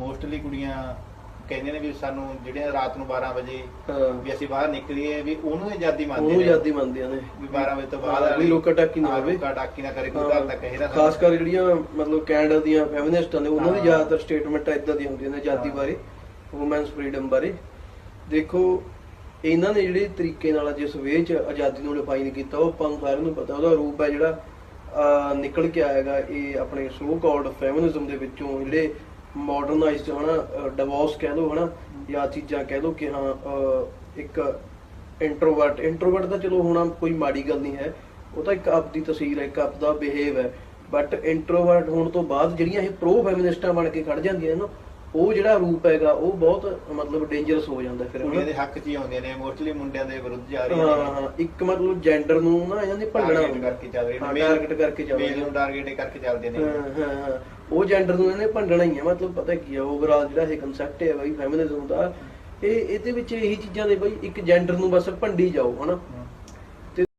Mostly ਕੁੜੀਆਂ ਕਹਿੰਦੀਆਂ ਨੇ ਵੀ ਸਾਨੂੰ ਜਿਹੜੀਆਂ ਰਾਤ ਨੂੰ 12 ਵਜੇ ਹਾਂ ਵੀ ਅਸੀਂ ਬਾਹਰ ਨਿਕਲੀਏ ਵੀ ਉਹਨੂੰ ਆਜ਼ਾਦੀ ਮੰਨਦੇ ਉਹਨੂੰ ਨੇ ਆਜ਼ਾਦੀ ਮੰਨਦੀਆਂ ਨੇ ਵੀ 12 ਵਜੇ ਤੋਂ ਬਾਅਦ ਕੋਈ ਲੋਕਾ ਟਾਕੀ ਨਾ ਹੋਵੇ। ਲੋਕਾ ਟਾਕੀ ਨਾ ਕਰੇ ਕੋਈ ਗੱਲ ਤੱਕ ਇਹਦਾ ਖਾਸ ਕਰ ਜਿਹੜੀਆਂ ਮਤਲਬ ਕੈਨੇਡਾ ਦੀਆਂ ਫੈਮਿਨਿਸਟਾਂ ਨੇ ਉਹਨਾਂ ਦੀ। ਜ਼ਿਆਦਾਤਰ ਸਟੇਟਮੈਂਟਾਂ ਇਦਾਂ ਦੀਆਂ ਹੁੰਦੀਆਂ ਨੇ ਆਜ਼ਾਦੀ। ਬਾਰੇ ਔਮਨਸ ਫਰੀडम ਬਾਰੇ ਦੇਖੋ ਇਹਨਾਂ ਨੇ ਜਿਹੜੇ ਤਰੀਕੇ ਨਾਲ ਜਿਸ ਵੇ ਚ ਆਜ਼ਾਦੀ ਨੂੰ ਡਿਫਾਈਨ ਕੀਤਾ ਉਹ ਆਪਾਂ ਨੂੰ ਸਾਰਿਆਂ ਨੂੰ ਪਤਾ ਉਹਦਾ ਰੂਪ ਹੈ ਜਿਹੜਾ ਅਹ, ਨਿਕਲ ਕੇ ਆਏਗਾ ਇਹ ਆਪਣੇ ਸੋ ਕਾਲਡ ਫੈਮਿਨਿਜ਼ਮ ਦੇ ਵਿੱਚੋਂ ਜਿਹੜੇ ਮਾਡਰਨਾਈਜ਼ਡ ਹਨਾ ਡਿਵੋਰਸ ਕਹਿ ਲਓ ਹਨਾ, ਜਾਂ ਚੀਜ਼ਾਂ ਕਹਿ ਲਓ ਕਿ ਹਾਂ ਇੱਕ ਇੰਟਰੋਵਰਟ ਇੰਟਰੋਵਰਟ ਦਾ ਚਲੋ ਹੋਣਾ ਕੋਈ ਮਾੜੀ ਗੱਲ ਨਹੀਂ ਹੈ, ਉਹ ਤਾਂ ਇੱਕ ਆਪਦੀ ਤਸਵੀਰ ਹੈ, ਇੱਕ ਆਪਦਾ ਬਿਹੇਵ ਹੈ ਬਟ ਇੰਟਰੋਵਰਟ ਹੋਣ ਤੋਂ ਬਾਅਦ ਜਿਹੜੀਆਂ ਇਹ ਪ੍ਰੋ ਫੈਮਿਨਿਸਟਾਂ ਬਣ ਕੇ ਖੜ ਜਾਂਦੀਆਂ ਨੇ ਨਾ ਉਹ ਜਿਹੜਾ ਰੂਪ ਹੈਗਾ ਉਹ ਬਹੁਤ ਮਤਲਬ ਡੇਂਜਰਸ ਹੋ ਜਾਂਦਾ ਫਿਰ ਕੁੜੀਆਂ ਦੇ। ਹੱਕ 'ਚ ਹੀ ਆਉਂਦੀਆਂ ਨੇ ਮੋਸਟਲੀ ਮੁੰਡਿਆਂ ਦੇ ਵਿਰੁੱਧ ਜਾ ਰਹੀਆਂ ਹਾਂ ਨੇ। ਹਾਂ ਇੱਕ ਮਤਲਬ ਜੈਂਡਰ ਨੂੰ ਨਾ ਇਹਨਾਂ ਨੇ Target ਕਰਕੇ ਚੱਲ ਰਹੇ ਨੇ ਟਾਰਗੇਟ ਕਰਕੇ ਚੱਲ ਰਹੇ ਨੂੰ। ਨੇ ਟਾਰਗੇਟ ਕਰਕੇ ਚੱਲਦੇ ਨੇ। ਹਾਂ ਹਾਂ ਉਹ ਜੈਂਡਰ ਨੂੰ ਇਹਨੇ ਭੰਡਣਾ ਹੀ ਹੈ ਮਤਲਬ ਪਤਾ ਕੀ ਹੈ ਓਵਰਆਲ ਜਿਹੜਾ ਇਹ ਕਨਸੈਪਟ ਹੈ ਬਈ ਫੈਮਿਨਿਜ਼ਮ ਦਾ ਇਹ ਇਹਦੇ ਵਿੱਚ ਇਹੀ ਚੀਜ਼ਾਂ ਦੇ ਬਈ ਇੱਕ ਜੈਂਡਰ ਨੂੰ ਬਸ ਭੰਡੀ ਜਾਓ ਹਨਾ?